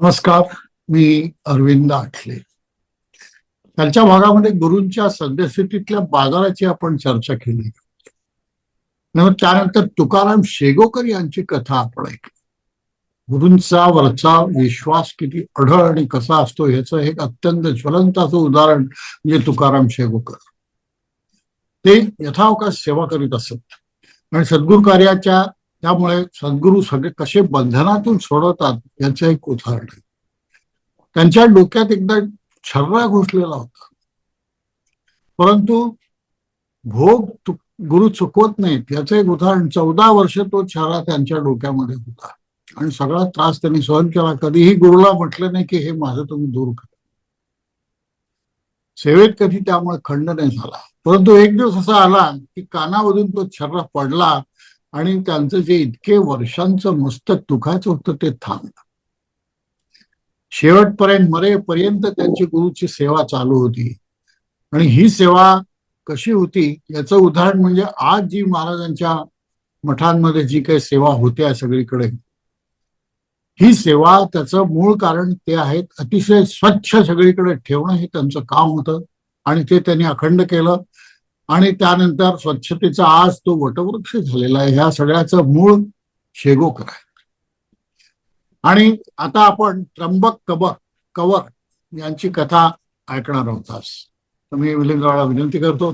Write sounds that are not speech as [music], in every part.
नमस्कार मी अरविंद आठले. कालच्या भागामध्ये गुरूंच्या सद्यस्थितीतल्या बाजाराची आपण चर्चा केली. त्यानंतर तुकाराम शेगोकर यांची कथा आपण ऐकली. गुरूंचा वरचा विश्वास किती अढळ आणि कसा असतो ह्याचं एक अत्यंत ज्वलंत असं उदाहरण म्हणजे तुकाराम शेगोकर. ते यथावकाश सेवा करीत असत. आणि सद्गुरु कार्याच्या त्यामुळे सद्गुरू सगळे कसे बंधनातून सोडवतात याचं एक उदाहरण आहे. त्यांच्या डोक्यात एकदा छर्रा घुसलेला होता. परंतु भोग गुरु चुकवत नाहीत. याचं एक उदाहरण चौदा वर्ष तो छर्रा त्यांच्या डोक्यामध्ये होता. आणि सगळा त्रास त्यांनी सहन केला. कधीही गुरुला म्हटलं नाही की हे माझं तुम्ही दूर करा. सेवेत कधी त्यामुळे खंड नाही झाला. परंतु एक दिवस असा आला की कानामधून तो छर्रा पडला. आणि त्यांचं जे इतके वर्षांचं मस्तक दुखायचं होतं ते थांबलं. शेवटपर्यंत मरेपर्यंत त्यांची गुरुची सेवा चालू होती. आणि ही सेवा कशी होती याचं उदाहरण म्हणजे आज जी महाराजांच्या मठांमध्ये जी काही सेवा होत्या सगळीकडे ही सेवा त्याचं मूळ कारण ते आहेत अतिशय स्वच्छ सगळीकडे ठेवणं हे त्यांचं काम होतं. आणि ते त्यांनी अखंड केलं. आणि त्यानंतर स्वच्छतेचा आज तो वटवृक्ष झालेला आहे. ह्या सगळ्याचं मूळ शेगोकर आहे. आणि आता आपण त्र्यंबक कबक कवर यांची कथा ऐकणार आहोत आज. तर मी विनंती करतो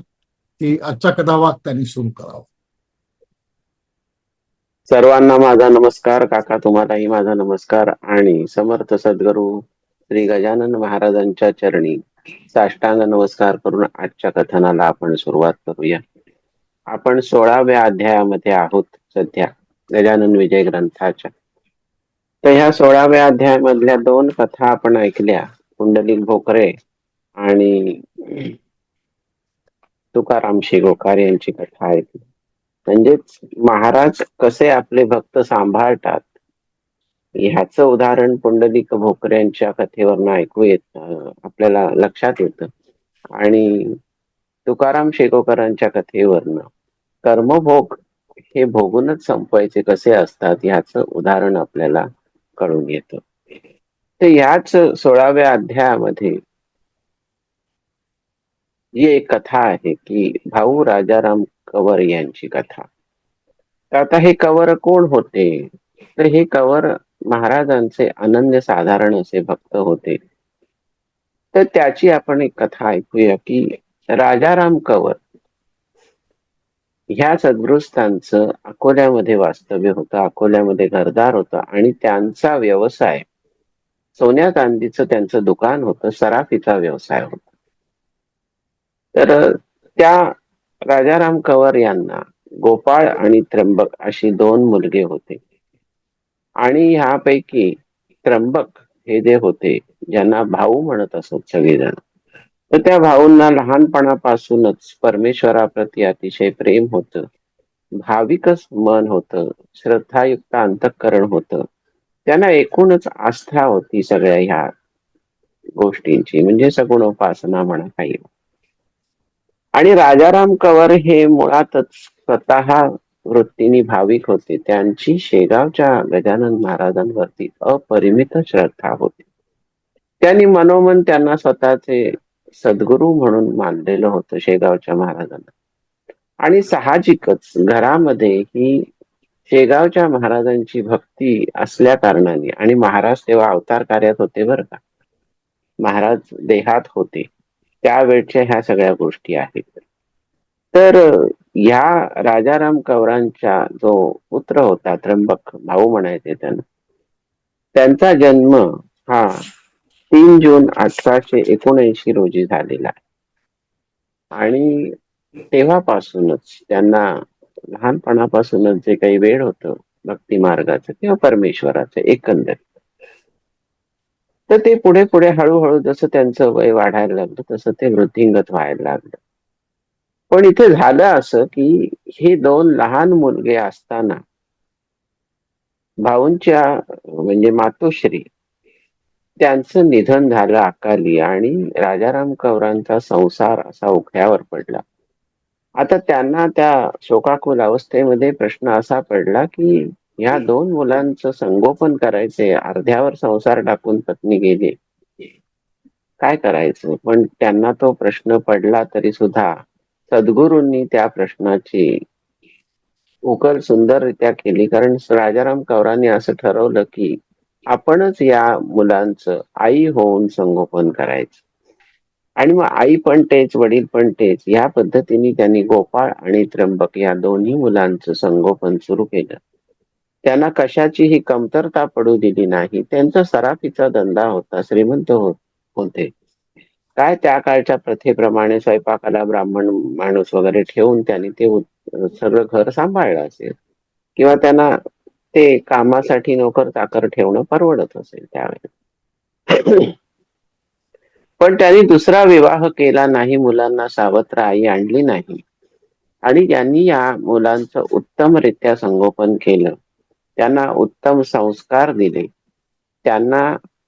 की आजचा कथावाग त्यांनी सुरू करावा. सर्वांना माझा नमस्कार. काका तुम्हालाही माझा नमस्कार. आणि समर्थ सद्गुरू श्री गजानन महाराजांच्या चरणी साष्टांग नमस्कार करून आजच्या कथनाला आपण सुरुवात करूया. आपण सोळाव्या अध्यायामध्ये आहोत सध्या गजानन विजय ग्रंथाच्या. तर ह्या सोळाव्या अध्यायामधल्या दोन कथा आपण ऐकल्या पुंडलिक भोकरे आणि तुकाराम शिगोकार यांची कथा ऐकली. म्हणजेच महाराज कसे आपले भक्त सांभाळतात ह्याचं उदाहरण पुंडलिक भोकरे यांच्या कथेवरनं ऐकू येत आपल्याला लक्षात येतं. आणि तुकाराम शेकोकरांच्या कथेवरनं कर्मभोग हे भोगूनच संपवायचे कसे असतात ह्याचं उदाहरण आपल्याला कळून येतं. तर ह्याच सोळाव्या अध्यायामध्ये ही एक कथा आहे की भाऊ राजाराम कवर यांची कथा. तर आता हे कवर कोण होते? तर हे कवर महाराजांचे अनन्य साधारण असे भक्त होते. तर त्याची आपण एक कथा ऐकूया की राजाराम कवर ह्या सद्गृस्थांचं अकोल्यामध्ये वास्तव्य होतं अकोल्यामध्ये घरदार होतं आणि त्यांचा व्यवसाय सोन्या चांदीचं त्यांचं दुकान होतं सराफीचा व्यवसाय होता. तर त्या राजाराम कंवर यांना गोपाळ आणि त्र्यंबक अशी दोन मुलगे होते. आणि ह्यापैकी त्र्यंबक हे जे होते ज्यांना भाऊ म्हणत असत सगळेजण. तर त्या भाऊंना लहानपणापासूनच परमेश्वराप्रती अतिशय प्रेम होतं. भाविकच मन होतं. श्रद्धायुक्त अंतःकरण होतं. त्यांना एकूणच आस्था होती सगळ्या ह्या गोष्टींची. म्हणजे सगुण उपासना म्हणा काही. आणि राजाराम कंवर हे मुळातच स्वतः वृत्तीने भाविक होते. त्यांची शेगावच्या गजानन महाराजांवरती अपरिमित श्रद्धा होती. त्यांनी मनोमन त्यांना स्वतःचे सद्गुरू म्हणून मानलेलं होतं शेगावच्या महाराजांना. आणि साहजिकच घरामध्ये ही शेगावच्या महाराजांची भक्ती असल्या कारणाने आणि महाराज तेव्हा अवतार कार्यात होते बरं का. महाराज देहात होते. त्यावेळच्या ह्या सगळ्या गोष्टी आहेत. तर ह्या राजाराम कवरांचा जो पुत्र होता त्र्यंबक भाऊ म्हणायचे त्यांना त्यांचा जन्म हा तीन जून अठराशे एकोणऐंशी रोजी झालेला आहे. आणि तेव्हापासूनच त्यांना लहानपणापासूनच जे काही वेळ होतं भक्ती मार्गाचं किंवा परमेश्वराचं एकंदर तर ते पुढे पुढे हळूहळू जसं त्यांचं वय वाढायला लागलं तसं ते वृद्धिंगत व्हायला लागलं. पण इथे झालं असं की हे दोन लहान मुलगे असताना भाऊंच्या म्हणजे मातोश्री त्यांचं निधन झालं अकाली आणि राजाराम कौरांचा संसार असा उखड्यावर पडला. आता त्यांना त्या शोकाकुल अवस्थेमध्ये प्रश्न असा पडला की या दोन मुलांचं संगोपन करायचे अर्ध्यावर संसार टाकून पत्नी गेली. काय करायचं? पण त्यांना तो प्रश्न पडला तरी सुद्धा सद्गुरूंनी त्या प्रश्नाची उकल सुंदररित्या केली. कारण राजाराम कौरांनी असं ठरवलं की आपणच या मुलांचं आई होऊन संगोपन करायचं. आणि मग आई पण तेच वडील पण तेच. या पद्धतीने त्यांनी गोपाळ आणि त्र्यंबक या दोन्ही मुलांचं संगोपन सुरू केलं. त्यांना कशाचीही कमतरता पडू दिली नाही. त्यांचा सराफीचा धंदा होता श्रीमंत हो- होते. काय त्या काळच्या प्रथेप्रमाणे स्वयंपाकाला ब्राह्मण माणूस वगैरे ठेवून त्यांनी ते उत- सगळं घर सांभाळलं असेल किंवा त्यांना ते कामासाठी नोकर चाकर ठेवणं परवडत असेल त्यावेळेस पण त्यांनी दुसरा विवाह केला नाही मुलांना सावत्र आई आणली नाही. आणि त्यांनी या मुलांचं उत्तमरित्या संगोपन केलं. त्यांना उत्तम संस्कार दिले. त्यांना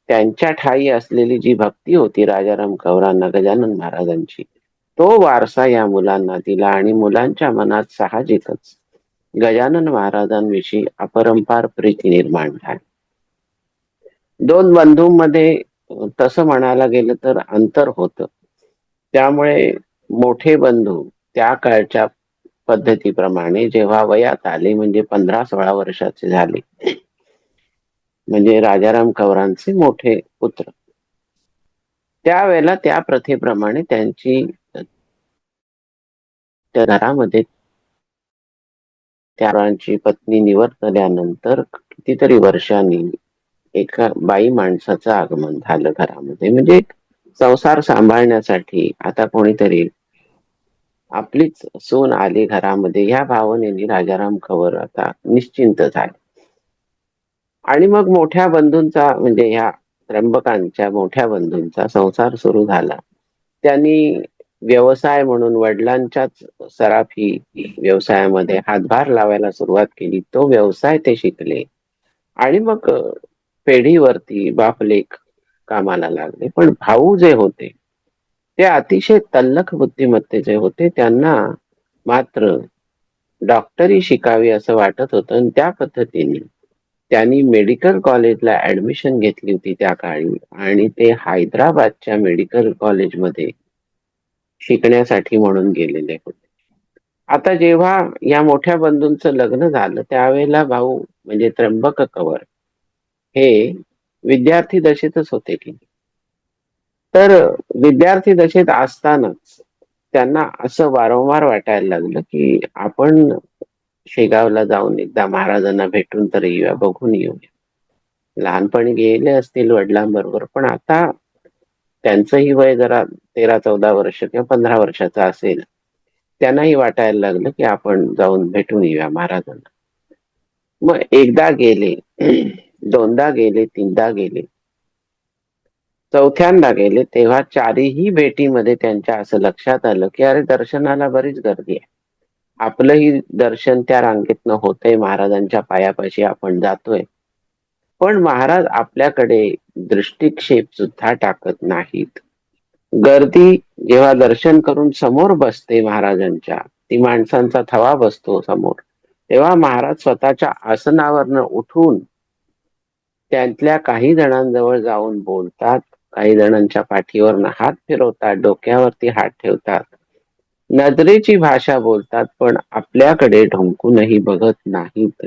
त्यांच्या ठाई असलेली जी भक्ती होती राजाराम कौरांना गजानन महाराजांची तो वारसा या मुलांना दिला आणि मुलांच्या मनात साहजिकच गजानन महाराजांविषयी अपरंपार प्रीती निर्माण झाली. दोन बंधूंमध्ये तसं म्हणायला गेलं तर अंतर होत. त्यामुळे मोठे बंधू त्या काळच्या पद्धतीप्रमाणे जेव्हा वयात आले म्हणजे पंधरा सोळा वर्षाचे झाले म्हणजे राजाराम कवरांचे मोठे पुत्र. त्यावेळेला त्या प्रथेप्रमाणे त्यांची त्या घरामध्ये त्याची पत्नी निवर्तल्यानंतर कितीतरी वर्षांनी एका बाई माणसाचं आगमन झालं घरामध्ये. म्हणजे संसार सांभाळण्यासाठी आता कोणीतरी आपलीच सून आली घरामध्ये. ह्या भावनेने राजाराम कवर आता निश्चिंत झाले. आणि मग मोठ्या बंधूंचा म्हणजे ह्या त्र्यंबकांच्या मोठ्या बंधूंचा संसार सुरू झाला. त्यांनी व्यवसाय म्हणून वडिलांच्याच सराफी व्यवसायामध्ये हातभार लावायला सुरुवात केली. तो व्यवसाय ते शिकले. आणि मग पेढीवरती बापलेख कामाला लागले. पण भाऊ जे होते ते अतिशय तल्लख बुद्धिमत्तेचे होते त्यांना मात्र डॉक्टरी शिकावी असं वाटत होतं. आणि त्या पद्धतीने त्यांनी मेडिकल कॉलेजला ऍडमिशन घेतली होती त्या काळी. आणि ते हैदराबादच्या मेडिकल कॉलेजमध्ये शिकण्यासाठी म्हणून गेलेले होते. आता जेव्हा या मोठ्या बंधूंचं लग्न झालं त्यावेळेला भाऊ म्हणजे त्र्यंबक कवर हे विद्यार्थी दशेतच होते की तर विद्यार्थी दशेत असतानाच त्यांना असं वारंवार वाटायला लागलं की आपण शेगावला जाऊन एकदा महाराजांना भेटून तर येऊया बघून येऊया. लहानपणी गेले असतील वडिलांबरोबर पण आता त्यांचंही वय जरा तेरा चौदा वर्ष किंवा पंधरा वर्षाचं असेल त्यांनाही वाटायला लागलं की आपण जाऊन भेटून येऊया महाराजांना. मग एकदा गेले [clears throat] दोनदा गेले तीनदा गेले चौथ्यांदा गेले तेव्हा चारीही भेटीमध्ये त्यांच्या असं लक्षात आलं की अरे दर्शनाला बरीच गर्दी आहे. आपलंही दर्शन त्या रांगेतनं होतंय महाराजांच्या पायापाशी आपण जातोय. पण महाराज आपल्याकडे दृष्टिक्षेप सुद्धा टाकत नाहीत. गर्दी जेव्हा दर्शन करून समोर बसते महाराजांच्या ती माणसांचा थवा बसतो समोर तेव्हा महाराज स्वतःच्या आसनावरनं उठून त्यातल्या काही जणांजवळ जाऊन बोलतात काही जणांच्या पाठीवरनं हात फिरवतात डोक्यावरती हात ठेवतात. नजरेची भाषा बोलतात पण आपल्याकडे ढोंकूनही बघत नाहीत.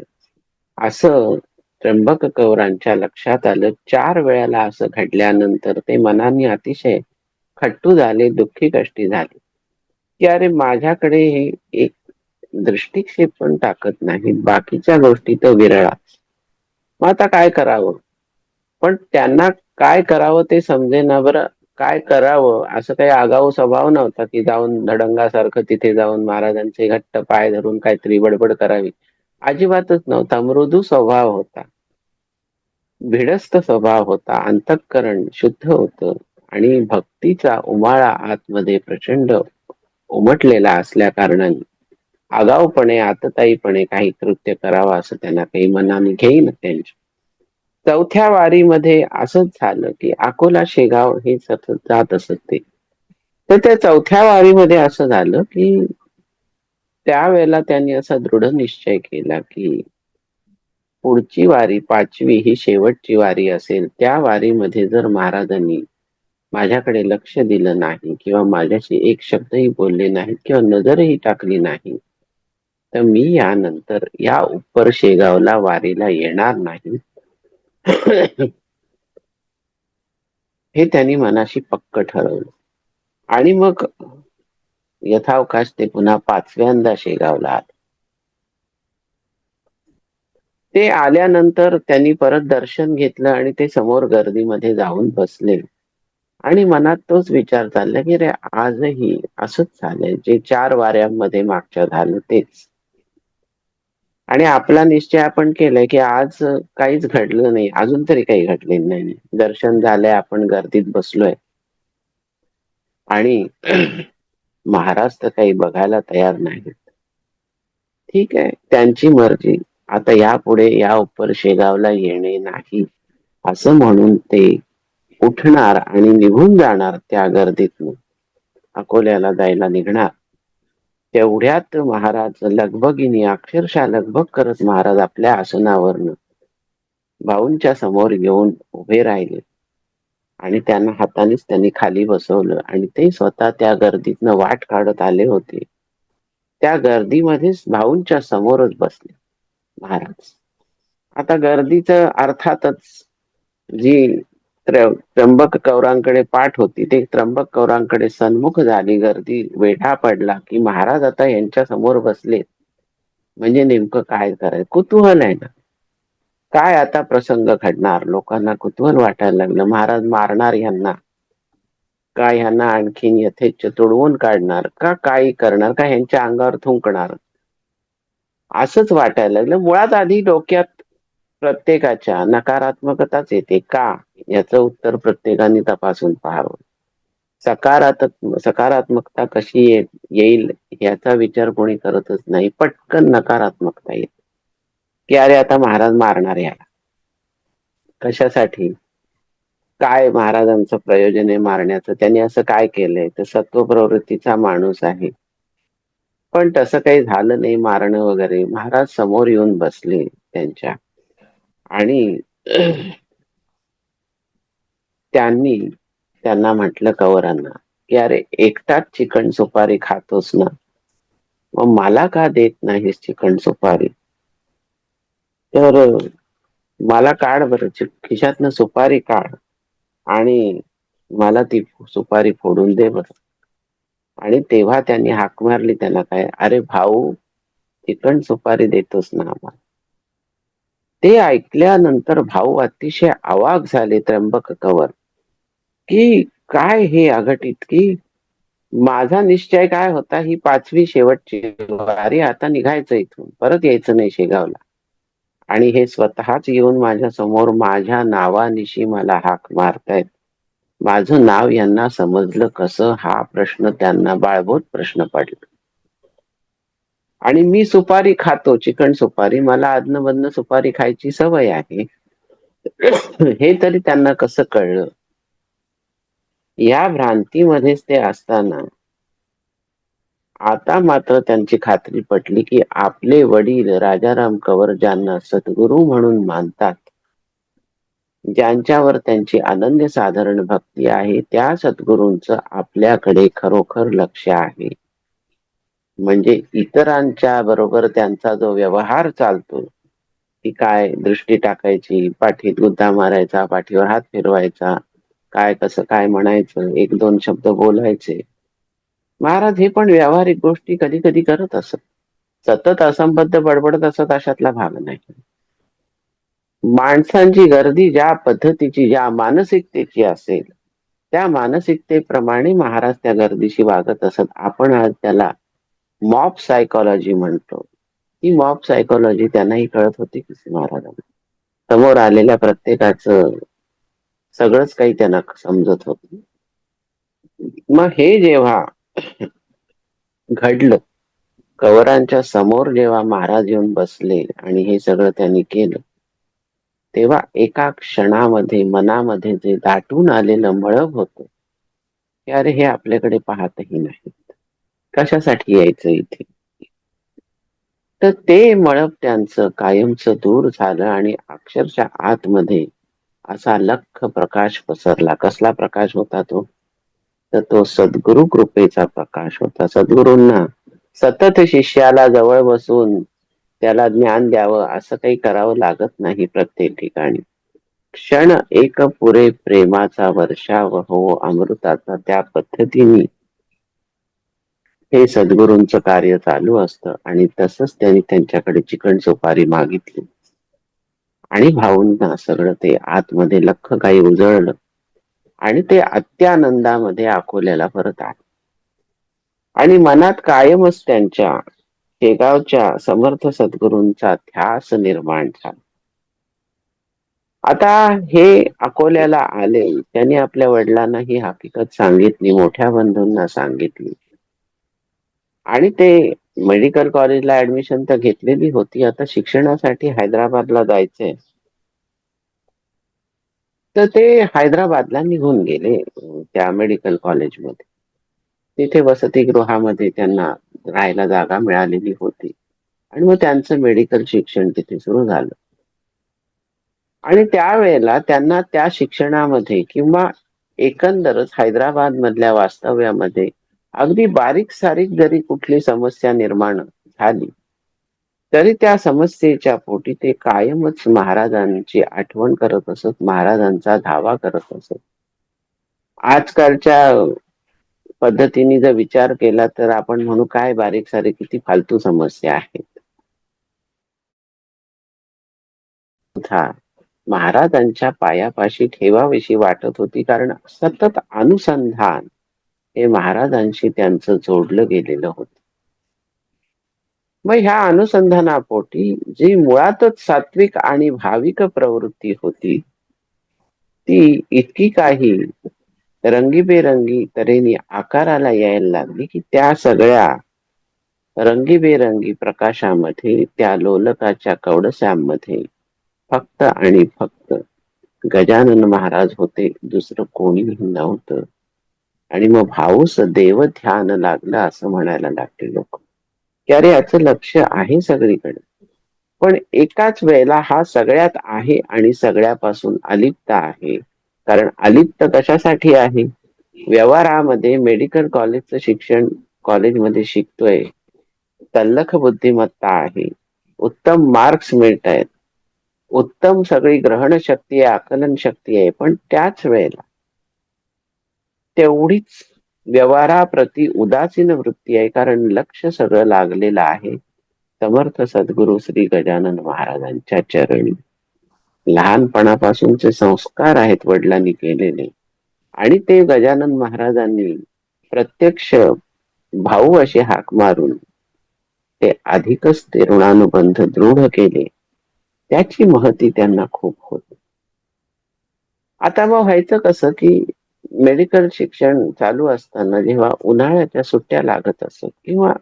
असं त्र्यंबक कौरांच्या लक्षात आलं. चार वेळाला असं घडल्यानंतर ते मनाने अतिशय खट्टू झाले दुःखी कष्टी झाले. की अरे माझ्याकडे हे एक दृष्टिक्षेप पण टाकत नाहीत. बाकीच्या गोष्टी तर विरळाच. मग आता काय करावं? पण त्यांना काय करावं ते समजेना बरं. काय करावं? असं काही आगाऊ स्वभाव नव्हता की जाऊन धडंगासारखं तिथे जाऊन महाराजांचे घट्ट पाय धरून काहीतरी बडबड करावी. अजिबातच नव्हता. मृदू स्वभाव होता. भिडस्त स्वभाव होता. अंतःकरण शुद्ध होतं आणि भक्तीचा उमाळा आतमध्ये प्रचंड उमटलेला असल्या कारणाने आगाऊपणे आतताईपणे काही कृत्य करावं असं त्यांना काही मनाने घेईन त्यांच्या चौथ्या वारीमध्ये असंच झालं की अकोला शेगाव हे सतत जात असत ते. तर त्या चौथ्या वारीमध्ये असं झालं की त्यावेळेला त्यांनी असा दृढ निश्चय केला की पुढची वारी पाचवी ही शेवटची वारी असेल त्या वारीमध्ये जर महाराजांनी माझ्याकडे लक्ष दिलं नाही किंवा माझ्याशी एक शब्दही बोलले नाहीत किंवा नजरही टाकली नाही तर मी यानंतर या उपर शेगावला वारीला येणार नाही. हे त्यांनी मनाशी पक्क ठरवलं. आणि मग यथावकाश ते पुन्हा पाचव्यांदा शेगावला आले. ते आल्यानंतर त्यांनी परत दर्शन घेतलं आणि ते समोर गर्दीमध्ये जाऊन बसले. आणि मनात तोच विचार चालला की रे आजही असंच झालंय. जे चार वाऱ्यांमध्ये मागच्या झालं तेच. आणि आपला निश्चय आपण केलाय की आज काहीच घडलं नाही. अजून तरी काही घडलेलं नाही. दर्शन झालंय आपण गर्दीत बसलोय. आणि [clears throat] महाराज तर काही बघायला तयार नाहीत. ठीक आहे. त्यांची मर्जी. आता यापुढे या उपर शेगावला येणे नाही. असं म्हणून ते उठणार आणि निघून जाणार त्या गर्दीतून. अकोल्याला जायला निघणार. तेवढ्यात महाराज लगबगीने अक्षरशः लगबग करत महाराज आपल्या आसनावरनं भाऊंच्या समोर येऊन उभे राहिले. आणि त्यांना हातानेच त्यांनी खाली बसवलं आणि ते स्वतः त्या गर्दीतनं वाट काढत आले होते. त्या गर्दीमध्येच भाऊंच्या समोरच बसले महाराज. आता गर्दीचं अर्थातच जी त्र्यंबक कौरांकडे पाठ होती. ते त्र्यंबक कौरांकडे सन्मुख झाली. गर्दी वेढा पडला की महाराज आता यांच्या समोर बसले म्हणजे नेमकं काय करायचं? कुतूहल आहे ना. काय आता प्रसंग घडणार? लोकांना कुतूहल वाटायला लागलं. महाराज मारणार यांना. का यांना आणखीन यथेच्छ तुडवून काढणार? का काही करणार? का ह्यांच्या अंगावर थुंकणार? असंच वाटायला लागलं. मुळात आधी डोक्यात प्रत्येकाच्या नकारात्मकताच येते. का? याच उत्तर प्रत्येकाने तपासून पाहावं. सकारात्मक सकारात्मकता कशी येईल याचा विचार कोणी करतच नाही. पटकन नकारात्मकता येते. की अरे आता महाराज मारणार याला. कशासाठी? काय महाराजांचं प्रयोजन आहे मारण्याचं? त्यांनी असं काय केलंय? तर सत्व प्रवृत्तीचा माणूस आहे. पण तसं काही झालं नाही मारणं वगैरे. महाराज समोर येऊन बसले त्यांच्या. आणि त्यांनी त्यांना म्हटलं कवरांना की अरे एकटाच चिकन सुपारी खातोस ना? मग मला का देत नाहीस चिकन सुपारी? तर मला काढ बर खिशातनं सुपारी काढ आणि मला ती सुपारी फोडून दे बर. आणि तेव्हा त्यांनी हाक मारली त्याला काय अरे भाऊ चिकन सुपारी देतोस ना आम्हाला ते ऐकल्यानंतर भाऊ अतिशय आवाग झाले त्र्यंबक कवर. की काय हे अघटित की माझा निश्चय काय होता ही पाचवी शेवटची वारी आता निघायचं इथून. परत यायचं नाही शेगावला. आणि हे स्वतःच येऊन माझ्यासमोर माझ्या नावानिशी मला हाक मारतायत. माझं नाव यांना समजलं कसं हा प्रश्न त्यांना बाळबोध प्रश्न पडला. आणि मी सुपारी खातो चिकन सुपारी. मला अदन सुपारी खायची सवय आहे. हे तरी त्यांना कसं कळलं? या भ्रांतीमध्येच ते असताना आता मात्र त्यांची खात्री पटली की आपले वडील राजाराम कवर ज्यांना सद्गुरू म्हणून मानतात ज्यांच्यावर त्यांची अनन्य साधारण भक्ती आहे त्या सद्गुरूंच आपल्याकडे खरोखर लक्ष आहे. म्हणजे इतरांच्या बरोबर त्यांचा जो व्यवहार चालतो ती काय दृष्टी टाकायची पाठीत गुद्दा मारायचा पाठीवर हात फिरवायचा काय कसं काय म्हणायचं? एक दोन शब्द बोलायचे. महाराज हे पण व्यावहारिक गोष्टी कधी कधी करत असत. सतत असंबद्ध बडबडत असत अशातला भाग नाही. माणसांची गर्दी ज्या पद्धतीची ज्या मानसिकतेची असेल त्या मानसिकतेप्रमाणे महाराज त्या गर्दीशी वागत असत. आपण आज त्याला मॉप सायकॉलॉजी म्हणतो. ही मॉप सायकॉलॉजी त्यांनाही कळत होती की महाराजांना. समोर आलेल्या प्रत्येकाचं सगळंच काही त्यांना समजत होत. मग हे जेव्हा घडलं कवरांच्या समोर जेव्हा महाराज येऊन बसले आणि हे सगळं त्यांनी केलं तेव्हा एका क्षणामध्ये मनामध्ये जे दाटून आलेलं मळब होत की अरे हे आपल्याकडे पाहतही नाहीत. कशासाठी यायचं इथे? तर ते मळब त्यांचं कायमचं दूर झालं आणि अक्षरशः आतमध्ये असा लख प्रकाश पसरला. कसला प्रकाश होता तो? तर तो सद्गुरु कृपेचा प्रकाश होता. सद्गुरूंना सतत शिष्याला जवळ बसून त्याला ज्ञान द्यावं असं काही करावं लागत नाही प्रत्येक ठिकाणी. क्षण एक पुरे प्रेमाचा वर्षाव हो अमृताचा त्या पद्धतीने हे सद्गुरूंचं कार्य चालू असतं आणि तसंच त्यांनी त्यांच्याकडे चिकन सुपारी मागितली. आणि भाऊंना सगळं ते आतमध्ये लख काही उजळलं आणि ते अत्यानंदामध्ये अकोल्याला परत आले. आणि मनात कायमच त्यांच्या शेगावच्या समर्थ सद्गुरूंचा ध्यास निर्माण झाला. आता हे अकोल्याला आले त्यांनी आपल्या वडिलांना ही हकीकत सांगितली मोठ्या बंधूंना सांगितली. आणि ते मेडिकल कॉलेजला ऍडमिशन तर घेतलेली होती. आता शिक्षणासाठी हैदराबादला जायचंय. तर ते हैदराबादला निघून गेले त्या मेडिकल कॉलेजमध्ये तिथे वसतिगृहामध्ये त्यांना राहायला जागा मिळालेली होती. आणि मग त्यांचं मेडिकल शिक्षण तिथे सुरू झालं. आणि त्यावेळेला त्यांना त्या शिक्षणामध्ये किंवा एकंदरच हैदराबाद मधल्या वास्तव्यामध्ये अगदी बारीक सारीक जरी कुठली समस्या निर्माण झाली तरी त्या समस्येच्या पोटी ते कायमच महाराजांची आठवण करत असत महाराजांचा धावा करत असत. आजकालच्या पद्धतीने जर विचार केला तर आपण म्हणू काय बारीक सारीक किती फालतू समस्या आहेत. हा महाराजांच्या पायापाशी ठेवाविषयी वाटत होती कारण सतत अनुसंधान हे महाराजांशी त्यांचं जोडलं गेलेलं होतं. मग ह्या अनुसंधानापोटी जी मुळातच सात्विक आणि भाविक प्रवृत्ती होती ती इतकी काही रंगीबेरंगी तऱ्हेने आकाराला यायला लागली की त्या सगळ्या रंगीबेरंगी प्रकाशामध्ये त्या लोलकाच्या कवडस्यांमध्ये फक्त आणि फक्त गजानन महाराज होते दुसरं कोणीही नव्हतं. आणि मग भाऊस देव ध्यान लागलं असं म्हणायला लागते लोक. की अरे याचं लक्ष आहे सगळीकडे. पण एकाच वेळेला हा सगळ्यात आहे आणि सगळ्यापासून अलिप्त आहे. कारण अलिप्त कशासाठी आहे? व्यवहारामध्ये मेडिकल कॉलेजचं शिक्षण कॉलेजमध्ये शिकतोय. तल्लख बुद्धिमत्ता आहे. उत्तम मार्क्स मिळत आहेत उत्तम सगळी ग्रहण शक्ती आहे आकलन शक्ती आहे. पण त्याच वेळेला तेवढीच व्यवहाराप्रती उदासीन वृत्ती आहे. कारण लक्ष सगळं लागलेलं आहे. समर्थ सद्गुरु श्री गजानन महाराजांच्या चरणी. लहानपणापासूनचे संस्कार आहेत वडिलांनी केलेले. आणि ते गजानन महाराजांनी प्रत्यक्ष भाऊ असे हाक मारून ते अधिकच ते ऋणानुबंध दृढ केले. त्याची महती त्यांना खूप होती. आता मग व्हायचं कसं की मेडिकल शिक्षण चालू असताना जेव्हा उन्हाळ्याच्या सुट्ट्या लागत असत किंवा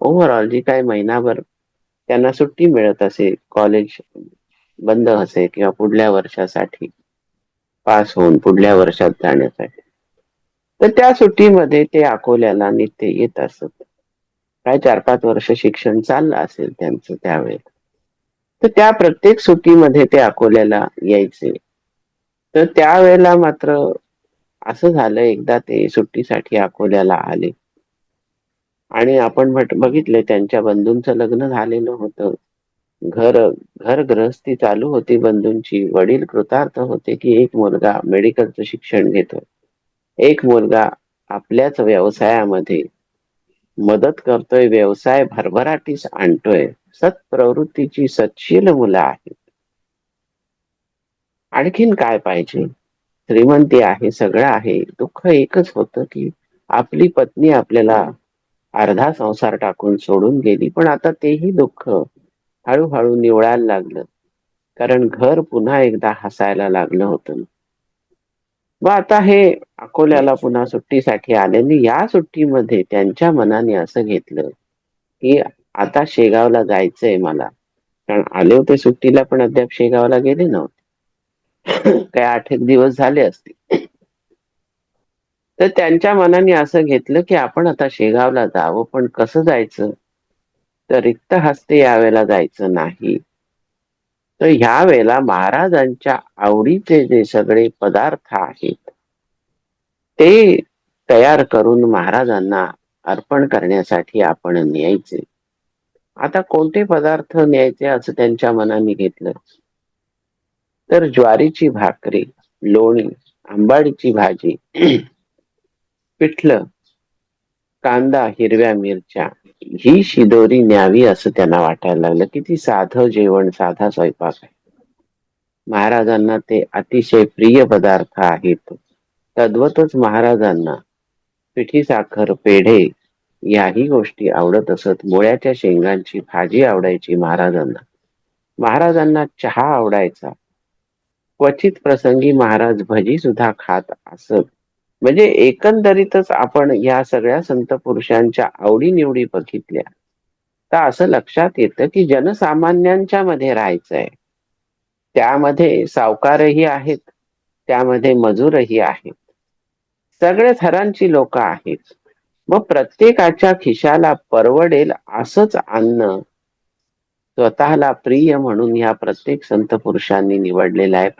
ओव्हरऑल जी काही महिनाभर त्यांना सुट्टी मिळत असे कॉलेज बंद असे किंवा पुढल्या वर्षासाठी पास होऊन पुढल्या वर्षात जाण्यासाठी तर त्या सुट्टीमध्ये ते अकोल्याला नित्य येत असत. काय चार पाच वर्ष शिक्षण चाललं असेल त्यांचं त्यावेळेला. तर त्या प्रत्येक सुट्टीमध्ये ते अकोल्याला यायचे. तर त्यावेळेला मात्र असं झालं एकदा ते सुट्टीसाठी अकोल्याला आले. आणि आपण म्हट बघितले त्यांच्या बंधूंचं लग्न झालेलं होतं. घर घर गृहस्थी चालू होती बंधूंची. वडील कृतार्थ होते की एक मुलगा मेडिकलचं शिक्षण घेतो एक मुलगा आपल्याच व्यवसायामध्ये मदत करतोय व्यवसाय भरभराटीस आणतोय. सत्प्रवृत्तीची सत्शील मुलं आहेत. आणखीन काय पाहिजे? श्रीमंती आहे सगळं आहे. दुःख एकच होतं की आपली पत्नी आपल्याला अर्धा संसार टाकून सोडून गेली. पण आता तेही दुःख हळूहळू निवळायला लागलं. कारण घर पुन्हा एकदा हसायला लागलं होतं. व आता हे अकोल्याला पुन्हा सुट्टीसाठी आलेली या सुट्टीमध्ये त्यांच्या मनाने असं घेतलं की आता शेगावला जायचंय मला. कारण आले होते सुट्टीला पण अद्याप शेगावला गेले नव्हते. काही आठ एक दिवस झाले असतील. तर त्यांच्या मनाने असं घेतलं की आपण आता शेगावला जावं पण कसं जायचं? तर रिक्त हस्ते यावेळेला जायचं नाही. तर ह्या वेळेला महाराजांच्या आवडीचे जे सगळे पदार्थ आहेत ते तयार करून महाराजांना अर्पण करण्यासाठी आपण न्यायचे. आता कोणते पदार्थ न्यायचे असं त्यांच्या मनाने घेतलं? तर ज्वारीची भाकरी लोणी आंबाडीची भाजी पिठलं कांदा हिरव्या मिरच्या ही शिदोरी न्यावी असं त्यांना वाटायला लागलं. किती साधं जेवण साधा स्वयंपाक आहे. महाराजांना ते अतिशय प्रिय पदार्थ आहेत. तद्वतच महाराजांना पिठी साखर पेढे याही गोष्टी आवडत असत. मुळ्याच्या शेंगांची भाजी आवडायची महाराजांना. महाराजांना चहा आवडायचा. क्वचित प्रसंगी महाराज भजी सुद्धा खात असत. म्हणजे एकंदरीतच आपण या सगळ्या संत पुरुषांच्या आवडीनिवडी बघितल्या. तर असं लक्षात येतं की जनसामान्यांच्या मध्ये राहायचंय. त्यामध्ये सावकारही आहेत त्यामध्ये मजूरही आहेत. सगळे थरांची लोक आहेत. मग प्रत्येकाच्या खिशाला परवडेल असंच अन्न स्वतःला प्रिय म्हणून या प्रत्येक संत पुरुषांनी निवडलेला आहे.